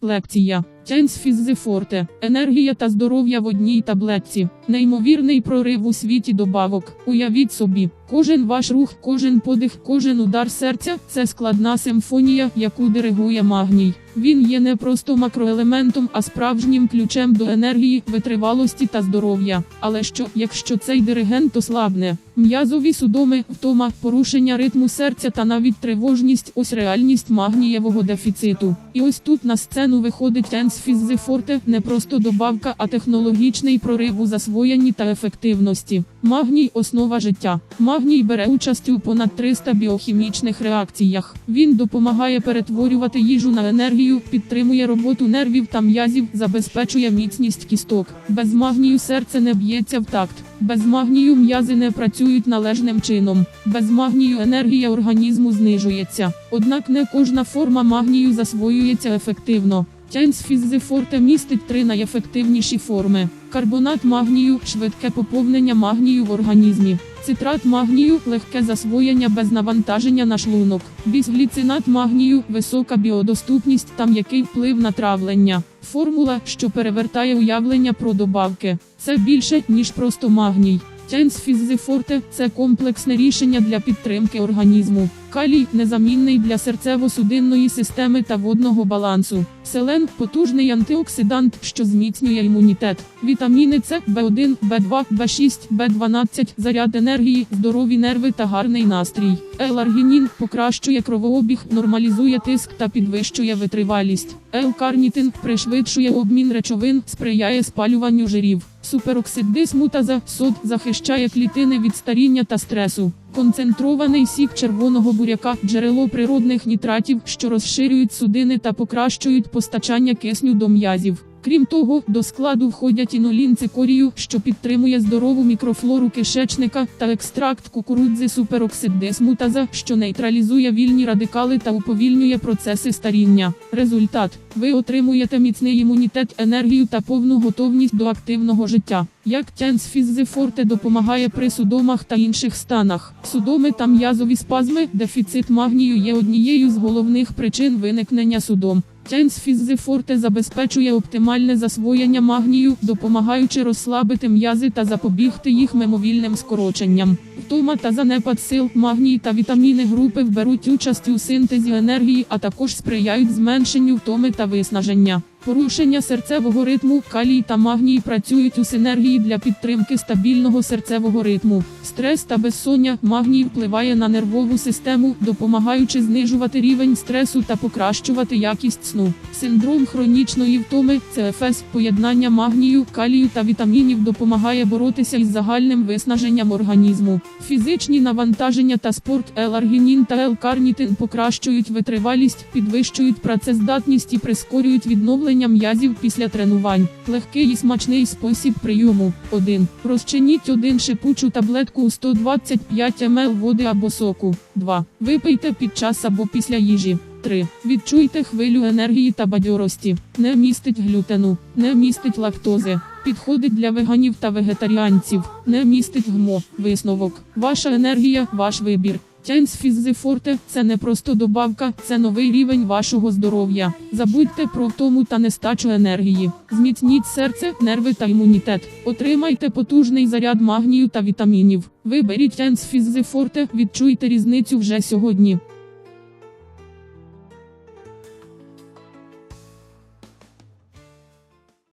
Лекція Тянс Фіззефорте. Енергія та здоров'я в одній таблетці. Неймовірний прорив у світі добавок. Уявіть собі, кожен ваш рух, кожен подих, кожен удар серця це складна симфонія, яку диригує магній. Він є не просто макроелементом, а справжнім ключем до енергії, витривалості та здоров'я. Але що, якщо цей диригент ослабне? М'язові судоми, втома, порушення ритму серця та навіть тривожність ось реальність магнієвого дефіциту. І ось тут на сцену виходить Енс Фіззефорте не просто добавка, а технологічний прорив у засвоєнні та ефективності. Магній основа життя. Магній бере участь у понад 300 біохімічних реакціях. Він допомагає перетворювати їжу на енергію, підтримує роботу нервів та м'язів, забезпечує міцність кісток. Без магнію серце не б'ється в такт. Без магнію м'язи не працюють належним чином. Без магнію енергія організму знижується. Однак не кожна форма магнію засвоюється ефективно. Тянс Фіззефорте містить три найефективніші форми: карбонат магнію, швидке поповнення магнію в організмі, цитрат магнію, легке засвоєння без навантаження на шлунок, бісгліцинат магнію, висока біодоступність та м'який вплив на травлення. Формула, що перевертає уявлення про добавки. Це більше, ніж просто магній. Тянс Фіззефорте – це комплексне рішення для підтримки організму. Калій незамінний для серцево-судинної системи та водного балансу. Селен потужний антиоксидант, що зміцнює імунітет. Вітаміни С, В1, В2, В6, В12, заряд енергії, здорові нерви та гарний настрій. L-аргінін покращує кровообіг, нормалізує тиск та підвищує витривалість. L-карнітин пришвидшує обмін речовин, сприяє спалюванню жирів. Супероксид дисмутаза сод захищає клітини від старіння та стресу. Концентрований сік червоного буряка джерело природних нітратів, що розширюють судини та покращують постачання кисню до м'язів. Крім того, до складу входять інолін цикорію, що підтримує здорову мікрофлору кишечника, та екстракт кукурудзи супероксид дисмутаза, що нейтралізує вільні радикали та уповільнює процеси старіння. Результат: ви отримуєте міцний імунітет, енергію та повну готовність до активного життя. Як Тянс Фіззефорте допомагає при судомах та інших станах. Судоми та м'язові спазми, дефіцит магнію є однією з головних причин виникнення судом. Тянс Фіззефорте забезпечує оптимальне засвоєння магнію, допомагаючи розслабити м'язи та запобігти їх мимовільним скороченням. Втома та занепад сил, магній та вітаміни групи вберуть участь у синтезі енергії, а також сприяють зменшенню втоми та виснаження. Порушення серцевого ритму, калій та магній працюють у синергії для підтримки стабільного серцевого ритму. Стрес та безсоння, магній впливає на нервову систему, допомагаючи знижувати рівень стресу та покращувати якість сну. Синдром хронічної втоми ЦФС, поєднання магнію, калію та вітамінів допомагає боротися із загальним виснаженням організму. Фізичні навантаження та спорт L-аргінін та L-карнітин покращують витривалість, підвищують працездатність і прискорюють відновлення м'язів після тренувань. Легкий і смачний спосіб прийому. 1. Розчиніть один шипучу таблетку у 125 мл води або соку. 2. Випийте під час або після їжі. 3. Відчуйте хвилю енергії та бадьорості. Не містить глютену, не містить лактози. Підходить для веганів та вегетаріанців. Не містить гмо. Висновок. Ваша енергія, ваш вибір. Тянс Forte – це не просто добавка, це новий рівень вашого здоров'я. Забудьте про втому та нестачу енергії. Зміцніть серце, нерви та імунітет. Отримайте потужний заряд магнію та вітамінів. Виберіть Change Physi Forte, відчуйте різницю вже сьогодні.